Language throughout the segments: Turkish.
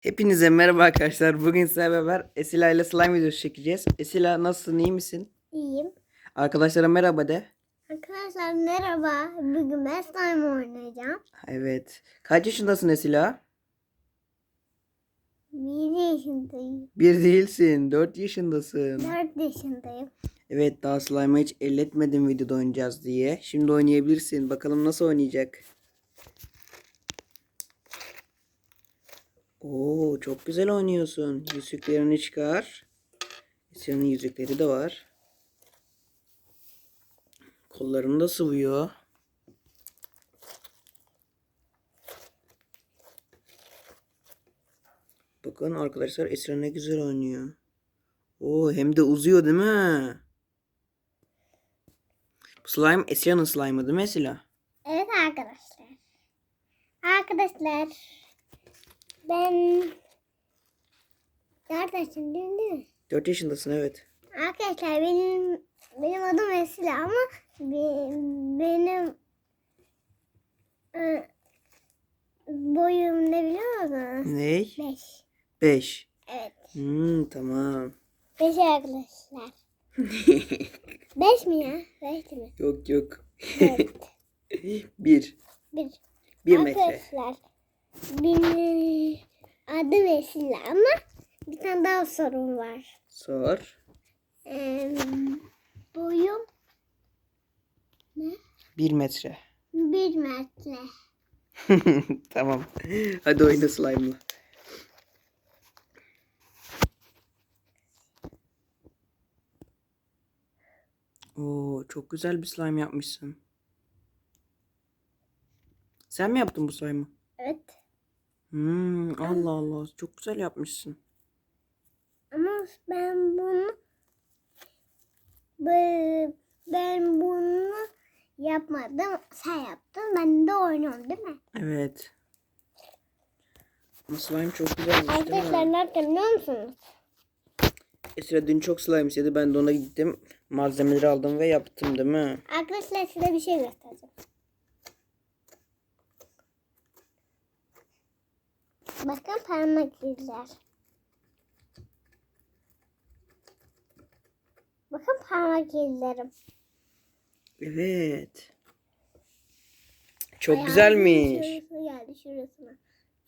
Hepinize merhaba arkadaşlar. Bugün sizlerle beraber Esila ile slime videosu çekeceğiz. Esila nasılsın iyi misin? İyiyim. Arkadaşlara merhaba de. Arkadaşlar merhaba. Bugün ben slime oynayacağım. Evet. Kaç yaşındasın Esila? Bir yaşındayım. Bir değilsin. Dört yaşındasın. Dört yaşındayım. Evet daha slime'ı hiç elletmedim videoda oynayacağız diye. Şimdi oynayabilirsin. Bakalım nasıl oynayacak. Oo çok güzel oynuyorsun. Yüzüklerini çıkar. Esila'nın yüzükleri de var. Kollarını da sıvıyor. Bakın arkadaşlar Esra ne güzel oynuyor. Oo hem de uzuyor değil mi? Bu slime Esra'nın slime'ı değil mi Esra? Evet arkadaşlar. Arkadaşlar ben dört yaşındayım değil mi? 4 yaşındasın evet. Arkadaşlar benim benim adım Esila ama be- benim e, boyum ne biliyor musunuz? Ney? Beş. 5. Evet. Hmm, tamam. Beş arkadaşlar. Beş mi ya? Beş mi? yok yok. Evet. 1. Bir. 1 metre. Arkadaşlar benim adım Esila ama bir tane daha sorun var. Sor. Ee, boyum 1 metre. bir metre. tamam. Hadi oyna slime'la. Oo, çok güzel bir slime yapmışsın. Sen mi yaptın bu slime'ı? Evet. Hmm, Allah Allah. Çok güzel yapmışsın. Ama ben bunu bu- ben bunu yapmadım. Sen yaptın. Ben de oynuyorum değil mi? Evet. Ama slime çok değil Arkadaşlar mi? ne yapacağım biliyor musunuz? Esra dün çok slime istedi. Ben de ona gittim. Malzemeleri aldım ve yaptım değil mi? Arkadaşlar size bir şey göstereceğim. Bakın parmak izler. Bakın parmak izlerim. Evet. Çok Ayağımın güzelmiş. Şurasına geldi şurasına.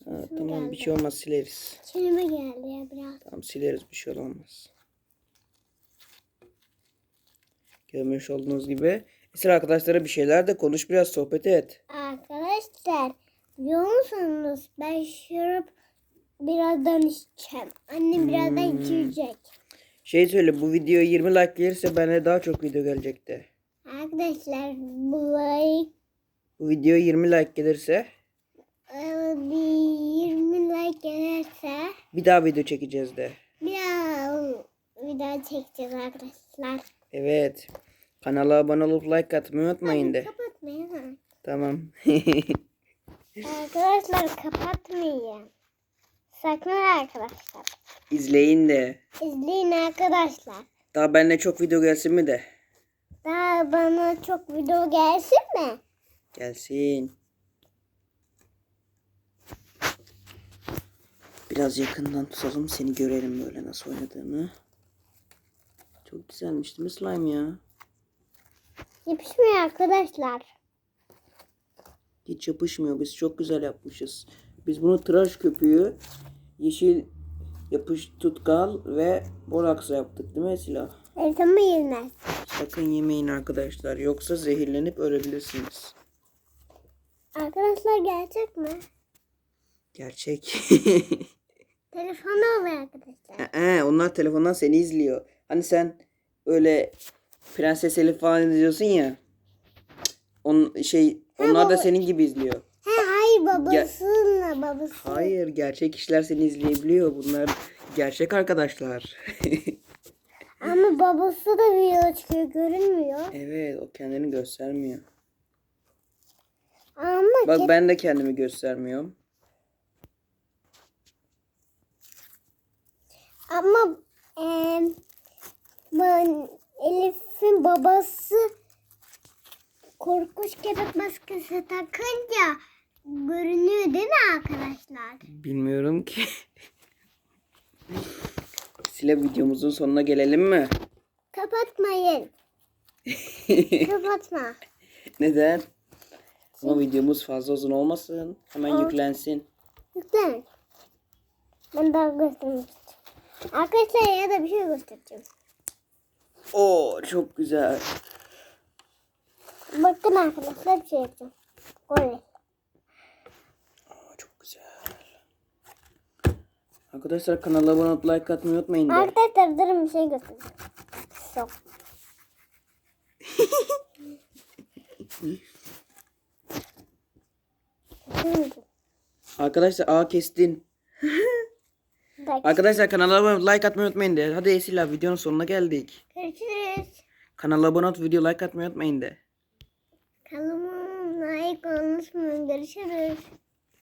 Ha, tamam bir şey olmaz sileriz. Çeneme geldi ya biraz. Tamam sileriz bir şey olmaz. Görmüş olduğunuz gibi. Esra arkadaşlara bir şeyler de konuş biraz sohbet et. Arkadaşlar biliyor musunuz? Ben şurup birazdan içeceğim. Annem birazdan içecek. Şey söyle bu video 20 like gelirse bana daha çok video gelecekti. Arkadaşlar bu like Bu video 20 like gelirse e, bir 20 like gelirse bir daha video çekeceğiz de. bir daha bir daha çekeceğiz arkadaşlar. Evet. Kanala abone olup like atmayı unutmayın de. Kapatmayın. Tamam. Arkadaşlar kapatmayın. Sakın arkadaşlar. İzleyin de. İzleyin arkadaşlar. Daha benimle çok video gelsin mi de? Daha bana çok video gelsin mi? Gelsin. Biraz yakından tutalım seni görelim böyle nasıl oynadığını. Çok güzelmiş değil mi slime ya? Yapışmıyor arkadaşlar. Hiç yapışmıyor. Biz çok güzel yapmışız. Biz bunu tıraş köpüğü, yeşil yapış tutkal ve boraksla yaptık değil mi Esila? Evet ama yenmez. Sakın yemeyin arkadaşlar. Yoksa zehirlenip ölebilirsiniz. Arkadaşlar gerçek mi? Gerçek. Telefonda oluyor arkadaşlar. Ee, onlar telefondan seni izliyor. Hani sen öyle Prenses Elif falan izliyorsun ya. On, şey onlar da senin gibi izliyor. He hayır babasıyla babası. Hayır gerçek kişiler seni izleyebiliyor. Bunlar gerçek arkadaşlar. Ama babası da video çıkıyor görünmüyor. evet o kendini göstermiyor. Ama Bak ke- ben de kendimi göstermiyorum. ama eee ben Elif'in babası korkunç köpek maskesi takınca görünüyor değil mi arkadaşlar? Bilmiyorum ki. Sile videomuzun sonuna gelelim mi? Kapatmayın. Kapatma. Neden? Ama videomuz fazla uzun olmasın. Hemen yüklensin. Lütfen. Ben daha göstermek. Arkadaşlar ya da bir şey göstereceğim. Oo çok güzel. Bakın arkadaşlar bir şey yapacağım. Aa, çok güzel. Arkadaşlar kanala abone olup like atmayı unutmayın da. Arkadaşlar durun bir şey göstereceğim. Sok. Arkadaşlar aa kestin. Arkadaşlar kanala abone olup like atmayı unutmayın de. Hadi Esila videonun sonuna geldik. Görüşürüz. Kanala abone olup video like atmayı unutmayın de. Like mu? Görüşürüz.